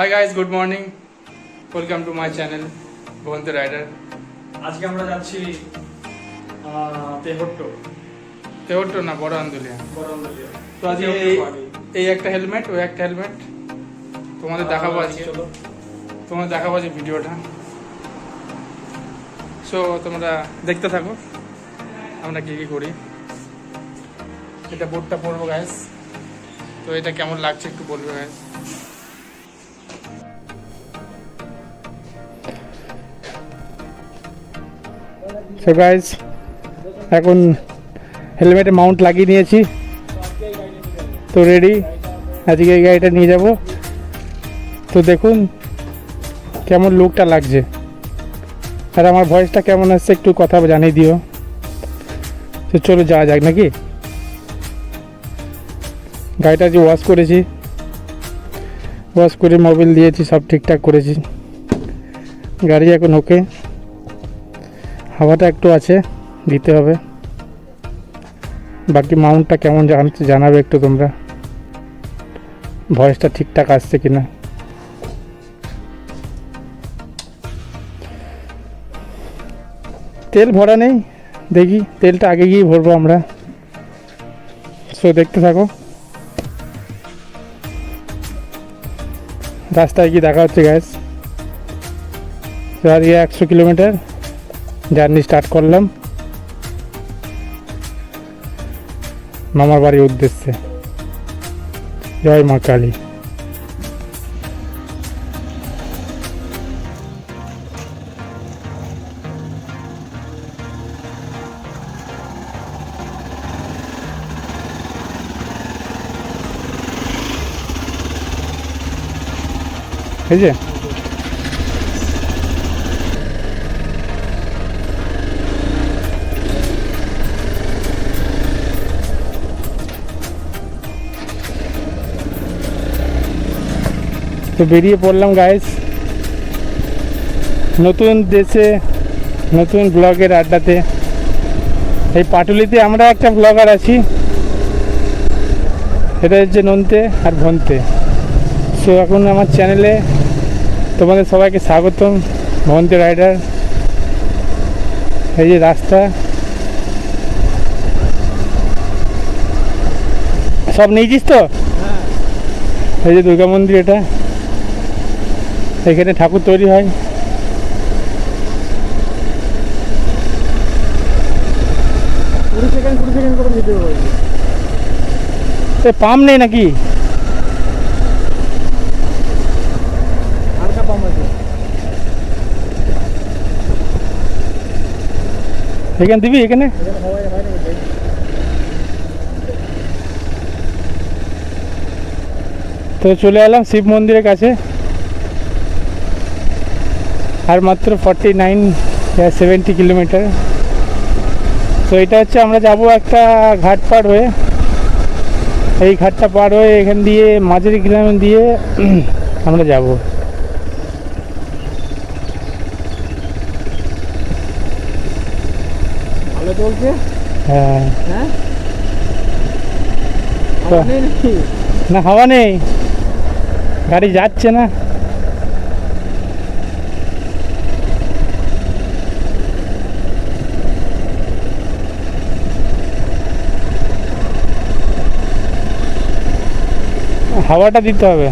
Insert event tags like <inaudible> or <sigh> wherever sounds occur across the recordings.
Hi guys good morning welcome to my channel Bhabanta rider আজকে আমরা যাচ্ছি তেহট্ট। তেহট্ট না বড় আন্দোলিয়া। বরমদলিয়া তো আজকে এই এই একটা হেলমেট ওই একটা হেলমেট তোমাদের দেখাবো আজকে। তোমাদের দেখাবো আজকে ভিডিওটা। সো তোমরা দেখতে থাকো আমরা কী কী করি। এটা বোর্ডটা পড়ব গ্যাস তো এটা কেমন লাগছে একটু বলবে গ্যাস সো গাইজ এখন হেলমেটে মাউন্ট লাগিয়ে নিয়েছি। তো রেডি আজকে এই গাড়িটা নিয়ে যাব। তো দেখুন কেমন লুকটা লাগছে। আর আমার ভয়েসটা কেমন আসছে একটু কথা জানিয়ে দিও। তো চলো যাওয়া যাক নাকি? গাড়িটা যে ওয়াশ করেছি ওয়াশ করে মোবিল দিয়েছি, সব ঠিকঠাক করেছি। গাড়ি এখন ওকে হাওয়াটা একটু আছে, দিতে হবে। বাকি মাউন্টটা কেমন জান- জানাবে একটু তোমরা। ভয়েসটা ঠিকঠাক আসছে কিনা। তেল ভরা নেই, দেখি তেলটা আগে গিয়ে ভরবো আমরা। সো দেখতে থাকো। রাস্তায় গিয়ে দেখা হচ্ছে গ্যাস একশো কিলোমিটার। জার্নি স্টার্ট করলাম। মামার বাড়ির উদ্দেশ্যে। জয় মা কালী। এই যে তো বেরিয়ে পড়লাম গাইস নতুন দেশে নতুন ব্লগের আড্ডাতে। এই পাটুলিতে আমরা একটা ব্লগার আছি। এটা হচ্ছে নন্তে আর ভন্তে। সো এখন আমার চ্যানেলে তোমাদের সবাইকে স্বাগতম ভন্তে রাইডার এই যে রাস্তা। সব নিয়েছিস তো? এই যে দুর্গা মন্দির এটা। এখানে ঠাকুর তৈরি হয়। কুড়ি সেকেন্ড কুড়ি সেকেন্ড করে ভিডিও হয়েছে পাম্প নেই নাকি? হালকা পাম্প আছে। এখানে দিবি এখানে। তো চলে এলাম শিব মন্দিরের কাছে। আর মাত্র ফর্টি নাইন সেভেন্টি কিলোমিটার তো এটা হচ্ছে আমরা যাব একটা ঘাট পার হয়ে। এই ঘাটটা পার হয়ে এখান দিয়ে মাঝের গ্রাম দিয়ে <clears throat> আমরা যাব। ভালো চলছে? হ্যাঁ। হ্যাঁ? না হাওয়া নেই। গাড়ি যাচ্ছে না। হাওয়াটা দিতে হবে।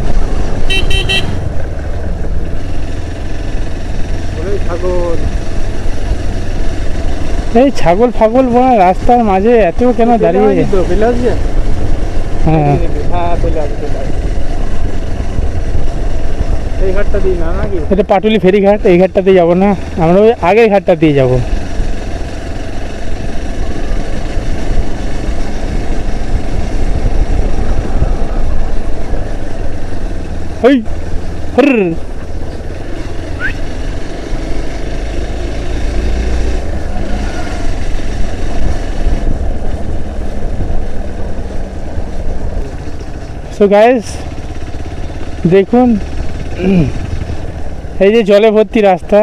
এই ছাগল ফাগল বোনা রাস্তার মাঝে এত কেন দাঁড়িয়ে? হ্যাঁ। হ্যাঁ এটা পাটুলি ফেরিঘাট এই ঘাটটাতে যাব না। আমরা ওই আগের ঘাটটা দিয়ে যাব। হর সো গাইস দেখুন, এই যে জলে ভর্তি রাস্তা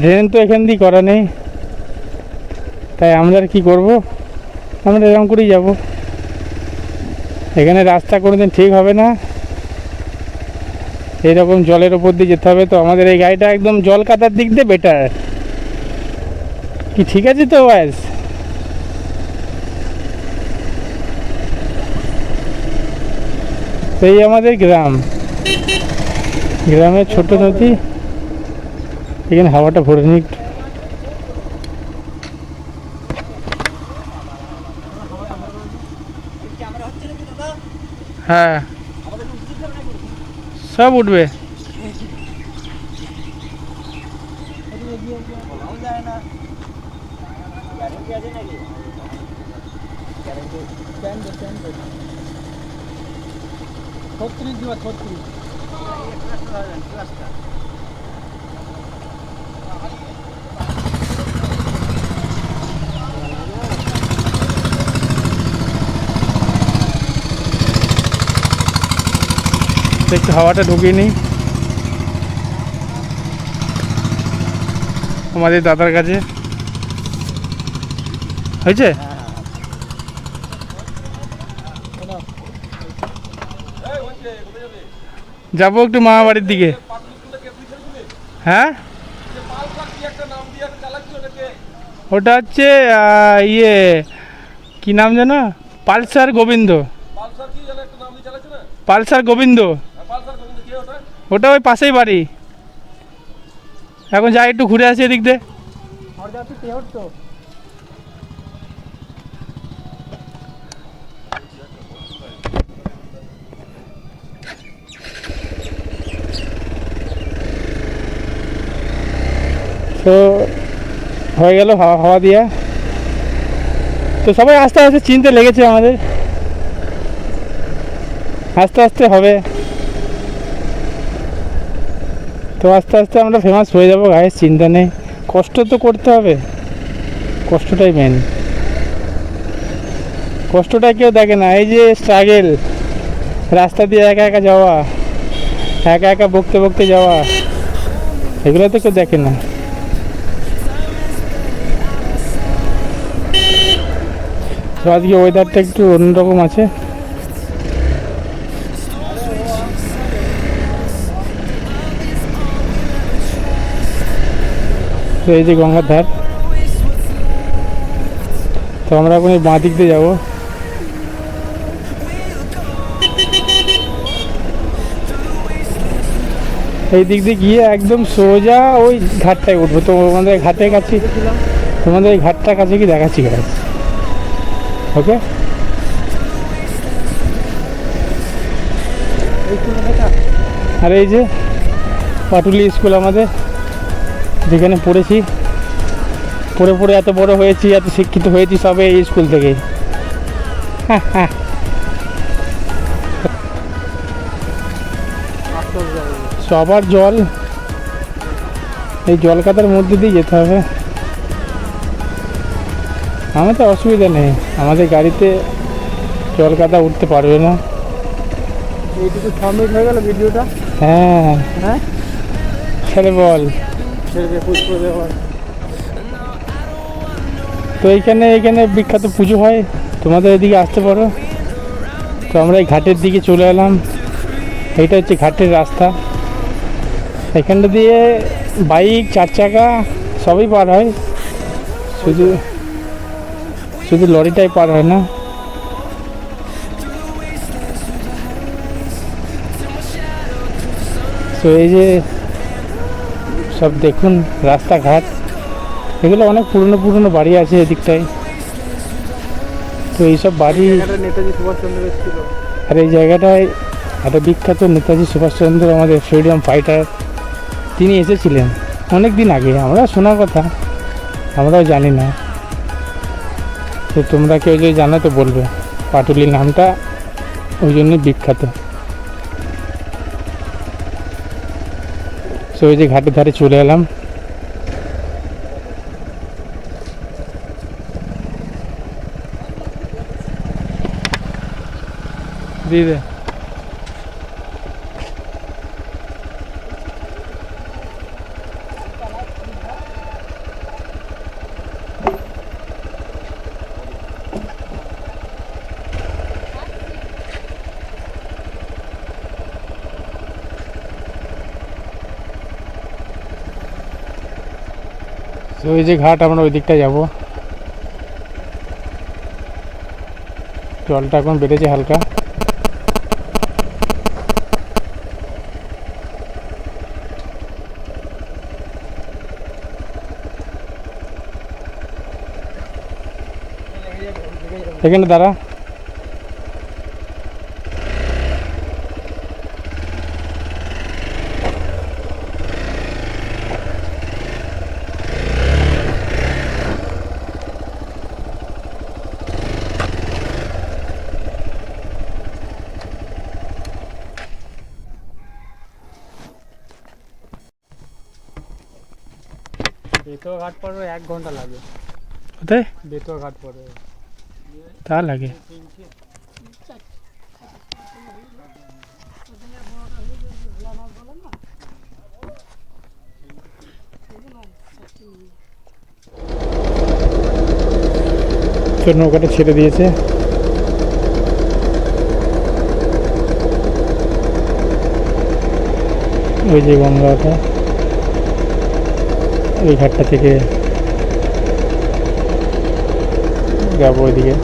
ড্রেন তো এখান দিয়ে করা নেই। তাই আমরা আর কী করব? আমরা এরকম করেই যাব। এখানে রাস্তা কোনোদিন ঠিক হবে না। এইরকম জলের ওপর দিয়ে যেতে হবে তো আমাদের এই গাড়িটা একদম জল কাটার দিক দিয়ে বেটার কি ঠিক আছে তো ব্যাস? এই আমাদের গ্রাম। গ্রামের ছোট নদী। এখানে হাওয়াটা ভরে নিক। হ্যাঁ। সব উঠবে ছত্রিশ দিবা ছত্রিশ একটু হাওয়াটা ঢুকিয়ে নিই। আমাদের দাদার কাছে। হয়েছে? যাব একটু মামা বাড়ির দিকে। হ্যাঁ? ওটা হচ্ছে ইয়ে কি নাম যেন? পালসার গোবিন্দ। পালসার গোবিন্দ। ওটা ওই পাশেই বাড়ি। এখন যাই একটু ঘুরে আসি এদিক দিয়ে। তো হয়ে গেল হাওয়া হাওয়া দিয়া। তো সবাই আস্তে আস্তে চিনতে লেগেছে আমাদের। আস্তে আস্তে হবে তো আস্তে আস্তে আমরা ফেমাস হয়ে যাব গায়ের চিন্তা নেই। কষ্ট তো করতে হবে। কষ্টটাই মেন কষ্টটা কেউ দেখে না। এই যে স্ট্রাগেল রাস্তা দিয়ে একা একা যাওয়া, একা একা বকতে বকতে যাওয়া, এগুলো তো কেউ দেখে না। তো আজকে ওয়েদারটা একটু অন্যরকম আছে। তো এই যে গঙ্গার ধার। তো আমরা এখন এই বাঁ দিক দিয়ে যাব। এই দিক দিয়ে গিয়ে একদম সোজা ওই ঘাটটায় উঠবো। তো আমাদের ঘাটের কাছে তোমাদের এই ঘাটটার কাছে কি দেখাচ্ছি গাছ ওকে আর এই যে পাটুলি স্কুল আমাদের। যেখানে পড়েছি পড়ে পড়ে এত বড় হয়েছি এত শিক্ষিত হয়েছি সবে এই স্কুল থেকেই হ্যাঁ হ্যাঁ। সবার জল এই জল কাতার মধ্যে দিয়ে যেতে হবে। আমাদের অসুবিধা নেই আমাদের গাড়িতে জল কাদা উঠতে পারবে না। এইটুকু সাবমিট হয়ে গেল ভিডিওটা? হ্যাঁ। হ্যাঁ? ছেড়ে বল। তো এইখানে এখানে বিখ্যাত পুজো হয়। তোমাদের এদিকে আসতে পারো। তো আমরা এই ঘাটের দিকে চলে এলাম। এইটা হচ্ছে ঘাটের রাস্তা। এখানটা দিয়ে বাইক, চার চাকা সবই পার হয়। শুধু শুধু লরিটাই পার হয় না। তো এই যে সব দেখুন রাস্তাঘাট। এগুলো অনেক পুরনো পুরনো বাড়ি আছে এদিকটায়। তো এইসব বাড়ি আর এই জায়গাটায় একটা বিখ্যাত নেতাজি সুভাষচন্দ্র আমাদের ফ্রিডম ফাইটার তিনি এসেছিলেন অনেক দিন আগে। আমরা শোনার কথা আমরাও জানি না। তো তোমরা কেউ যদি জানো তো বলবে। পাটুলি নামটা ওই জন্য বিখ্যাত। তো ওই যে ঘাটের ধারে চলে এলাম। দিয়ে ওই যে ঘাট আমরা ওই দিকটা যাব জলটা এখন বেড়েছে হালকা এখানে দাঁড়া বেতুয়া ঘাট পড়বে এক ঘণ্টা লাগে। কোথায়? বেতুয়া ঘাট পড়বে তা লাগে। তোর নৌকাটা ছেড়ে দিয়েছে। ওই যে গঙ্গাটা ওই ঘাটটা থেকে যাব ওইদিকে <coughs>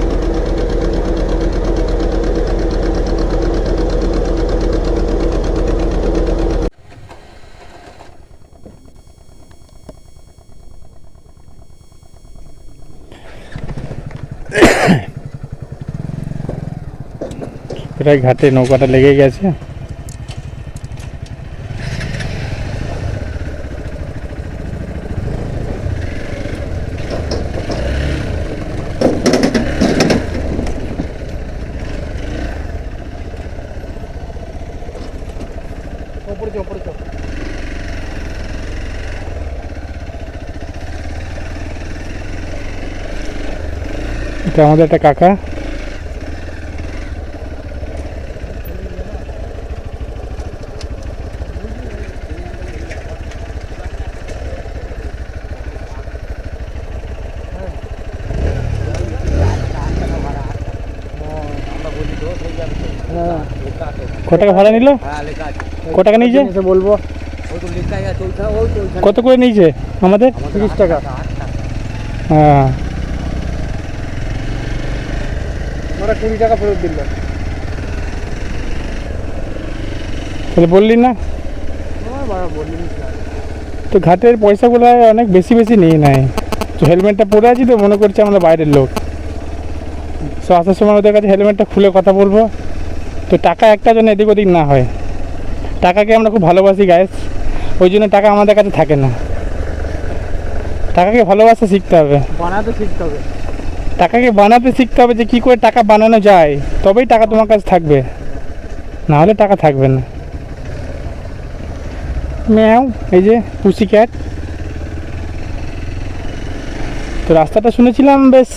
প্রায় ঘাটে নৌকাটা লেগে গেছে ওপরে চো ওপরে চো এটা আমাদের একটা কাকা। টাকা ভাড়া নিল? টাকা নিয়েছে? বলব কত করে নিয়েছে আমাদের? তিরিশ টাকা। হ্যাঁ। ওরা কুড়ি টাকা ফেরত দিল। তাহলে বললি না? তো ঘাটের পয়সাগুলো অনেক বেশি বেশি নিয়ে নেয়। তো হেলমেটটা পরে আছি তো মনে করছে আমরা বাইরের লোক। তো আসার সময় ওদের কাছে হেলমেটটা খুলে কথা বলব। তো টাকা একটা যেন এদিক ওদিক না হয়। টাকাকে আমরা খুব ভালোবাসি গায়ে ওই জন্য টাকা আমাদের কাছে থাকে না। টাকাকে ভালোবাসা শিখতে হবে। বানাতে শিখতে হবে। টাকাকে বানাতে শিখতে হবে যে কী করে টাকা বানানো যায়, তবেই টাকা তোমার কাছে থাকবে। না হলে টাকা থাকবে না। ম্যাও, এই যে পুসি ক্যাট তো রাস্তাটা শুনেছিলাম বেশ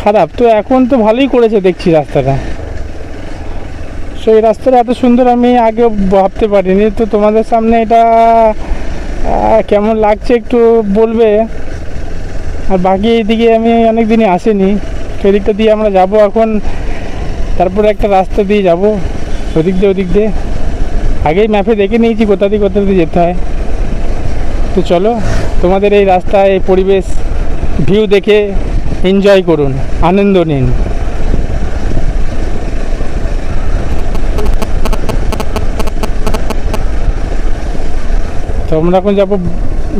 খারাপ, তো এখন তো ভালোই করেছে দেখছি রাস্তাটা। সো এই রাস্তাটা এত সুন্দর আমি আগে ভাবতে পারিনি, তো তোমাদের সামনে এটা কেমন লাগছে একটু বলবে? আর বাকি এইদিকে আমি অনেক দিনই আসিনি। সেদিকটা দিয়ে আমরা যাব এখন। তারপরে একটা রাস্তা দিয়ে যাব। ওদিক দিয়ে ওদিক দিয়ে। আগেই ম্যাপে দেখে নিয়েছি কোথা দিয়ে কোথা দিয়ে যেতে হয়। তো চলো, তোমাদের এই রাস্তায় এই পরিবেশ ভিউ দেখে এনজয় করুন, আনন্দ নিন। তো আমরা এখন যাব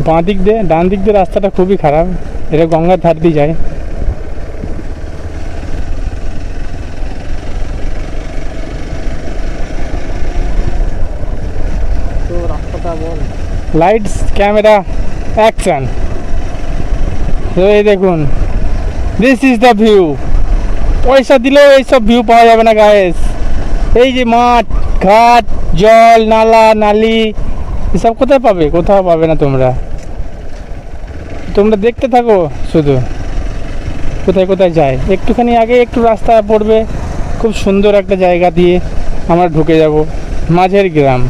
বাঁ দিক দিয়ে, ডান দিক দিয়ে রাস্তাটা খুবই খারাপ। এটা গঙ্গার ধার দিয়ে যায়। লাইটস ক্যামেরা অ্যাকশন তো এই দেখুন দিস ইজ দ্য ভিউ পয়সা দিলেও এইসব ভিউ পাওয়া যাবে না গায়েস এই যে মাঠ ঘাট জল নালা নালি এসব কোথায় পাবে? কোথাও পাবে না তোমরা। তোমরা দেখতে থাকো শুধু। কোথায় কোথায় যায়। একটুখানি আগে একটু রাস্তা পড়বে, খুব সুন্দর একটা জায়গা দিয়ে আমরা ঢুকে যাব, মাঝের গ্রাম।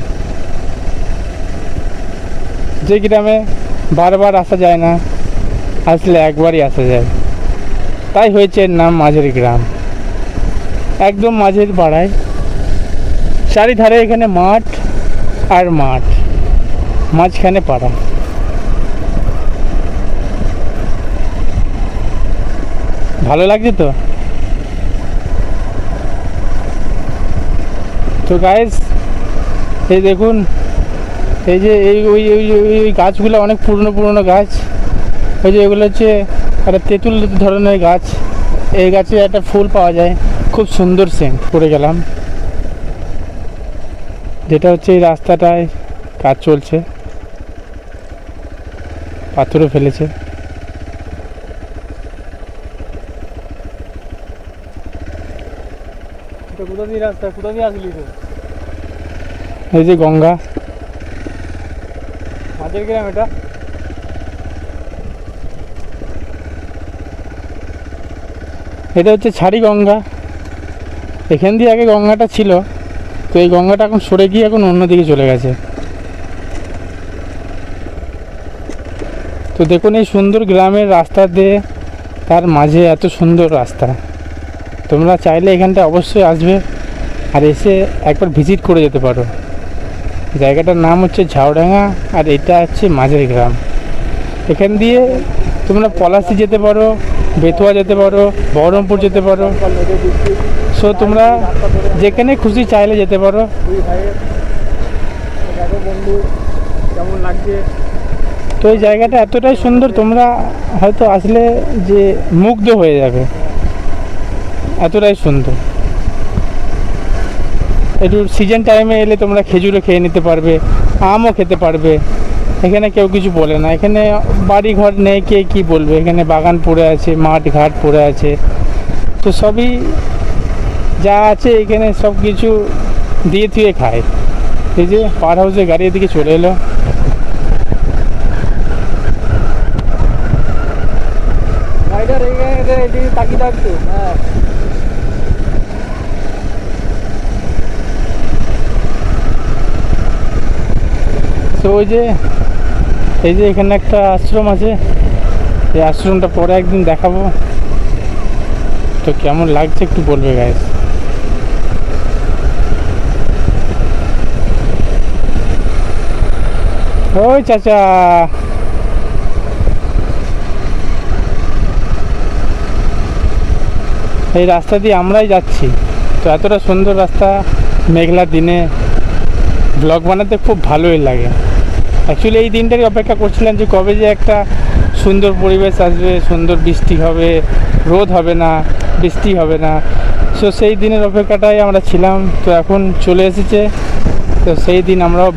যে গ্রামে বারবার আসা যায় না, আসলে একবারই আসা যায়। তাই হয়েছে এর নাম মাঝের গ্রাম। একদম মাঝের পাড়ায়। চারিধারে এখানে মাঠ আর মাঠ, মাঝখানে পাড়া। ভালো লাগছে তো? তো গাইস এই দেখুন, এই যে এই, ওই ওই, ওই- গাছগুলো অনেক পুরনো পুরনো গাছ। ওই যে এগুলো হচ্ছে একটা তেঁতুল ধরনের গাছ। এই গাছে একটা ফুল পাওয়া যায়। খুব সুন্দর সেন্ট পড়ে গেলাম। যেটা হচ্ছে এই রাস্তাটায় কাজ চলছে। পাথরও ফেলেছে। কোথা দিয়ে রাস্তা কোথা দিয়ে আসলি তো। এই যে গঙ্গা। মাঝের গ্রাম এটা। এটা হচ্ছে ছাড়ি গঙ্গা। এখান দিয়ে আগে গঙ্গাটা ছিল তো এই গঙ্গাটা এখন সরে গিয়ে এখন অন্যদিকে চলে গেছে। তো দেখুন এই সুন্দর গ্রামের রাস্তা দিয়ে তার মাঝে এত সুন্দর রাস্তা। তোমরা চাইলে এখানটা অবশ্যই আসবে আর এসে একবার ভিজিট করে যেতে পারো। জায়গাটার নাম হচ্ছে ঝাউডাঙ্গা আর এটা হচ্ছে মাঝের গ্রাম। এখান দিয়ে তোমরা পলাশি যেতে পারো, বেতুয়া যেতে পারো, বহরমপুর যেতে পারো। সো তোমরা যেখানে খুশি চাইলে যেতে পারো। তো এই জায়গাটা এতটাই সুন্দর, তোমরা হয়তো আসলে যে মুগ্ধ হয়ে যাবে। এতটাই সুন্দর। একটু সিজন টাইমে এলে তোমরা খেজুরও খেয়ে নিতে পারবে, আমও খেতে পারবে। এখানে কেউ কিছু বলে না। এখানে বাড়ি ঘর নেই, কে কি বলবে? এখানে বাগান পড়ে আছে, মাঠ ঘাট পড়ে আছে। তো সবই যা আছে এখানে সব কিছু দিয়ে থুয়ে খায়। এই যে পার হাউসে গাড়ি এদিকে চলে এলো। তাকিয়ে থাকতো। হ্যাঁ। তো ওই যে, এই যে এখানে একটা আশ্রম আছে, এই আশ্রমটা পরে একদিন দেখাবো। তো কেমন লাগছে একটু বলবে গাইস ওই চাচা। এই রাস্তা দিয়ে আমরাই যাচ্ছি। তো এতটা সুন্দর রাস্তা, মেঘলা দিনে। ব্লগ বানাতে খুব ভালোই লাগে। অ্যাকচুয়ালি এই দিনটারই অপেক্ষা করছিলাম যে কবে যে একটা সুন্দর পরিবেশ আসবে, সুন্দর বৃষ্টি হবে, রোদ হবে না, বৃষ্টি হবে না। সো সেই দিনের অপেক্ষাটাই আমরা ছিলাম, তো এখন চলে এসেছে। তো সেই দিন আমরাও